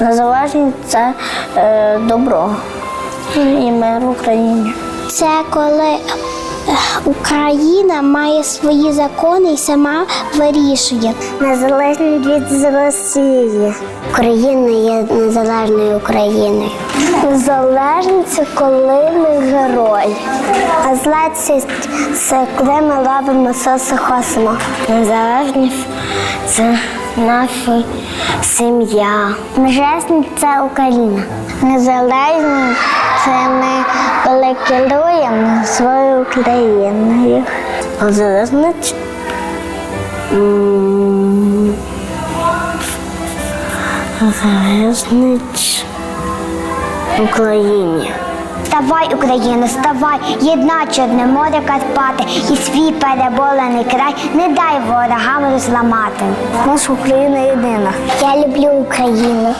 Незалежність це е, добро і мир в Україні. Це коли е, Україна має свої закони і сама вирішує. Незалежність від Росії. Україна є незалежною Україною. Незалежність це коли ми герой. А злець це коли ми робимо все, що хочемо. Незалежність це наша сім'я. Незалежність це Україна. Незалежність це ми коли керуємо своєю країною. Незалежність м, Незалежність в Україні. Вставай, Україна, вставай, єдна Чорне море Карпати і свій переболений край, не дай ворогам розламати. Наша Україна єдина. Я люблю Україну.